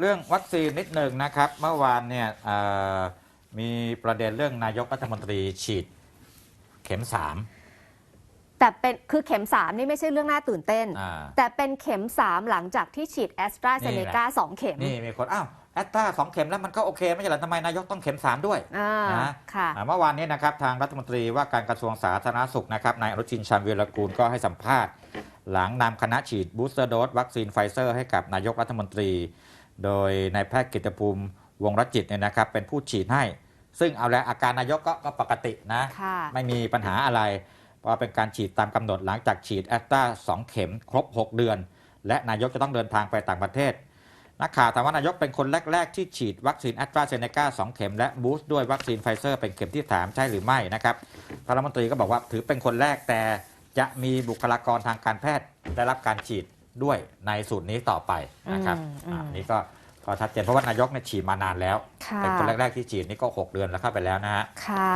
เรื่องวัคซีนนิดหนึ่งนะครับ เมื่อวานเนี่ยเอ่อมีประเด็นเรื่องนายกรัฐมนตรีฉีดเข็มสามแต่เป็นคือเข็ม3นี่ไม่ใช่เรื่องน่าตื่นเต้นอ่าแต่เป็นเข็ม3หลังจากที่ฉีดแอสตราเซเนกาสองเข็ม นี่มีคนอ้าวแอตตราสองเข็มแล้วมันก็โอเคไม่ใช่เหรอทำไมนายกต้องเข็มสามด้วยอ่านะค่ะอ่าเมื่อวานนี้นะครับทางรัฐมนตรีว่าการกระทรวงสาธารณสุขนะครับนายอนุทินชาญวีรกูลก็ให้สัมภาษณ์ หลังนำคณะฉีดบูสเตอร์โดสวัคซีนไฟเซอร์ให้กับนายกรัฐมนตรี โดยนายแพทย์กิตติภูมิวงรจิตเนี่ยนะครับเป็นผู้ฉีดให้ ซึ่งเอาแล้วอาการนายกก็ก็ปกตินะค่ะไม่มีปัญหาอะไร เพราะว่าเป็นการฉีดตามกำหนดหลังจากฉีดแอสตราสองเข็มครบ 6 เดือน และนายกจะต้องเดินทางไปต่างประเทศนักข่าวถามว่านายกเป็นคนแรก ๆ ที่ฉีดวัคซีนแอสตราเซเนกา2เข็มและบูสต์ด้วยวัคซีนไฟเซอร์เป็นเข็มที่สามใช่หรือไม่นะครับท่านรัฐมนตรีก็บอกว่าถือเป็นคนแรกแต่จะมีบุคลากรทางการแพทย์ได้รับการฉีด ด้วยในสูตรนี้ต่อไปนะครับอืมอืมอ่านี่ก็ก็ชัดเจนเพราะว่านายกเนี่ยฉีดมานานแล้วค่ะเป็นคนแรก ๆ ที่ฉีดนี่ก็ 6 เดือนแล้วเข้าไปแล้วนะฮะค่ะ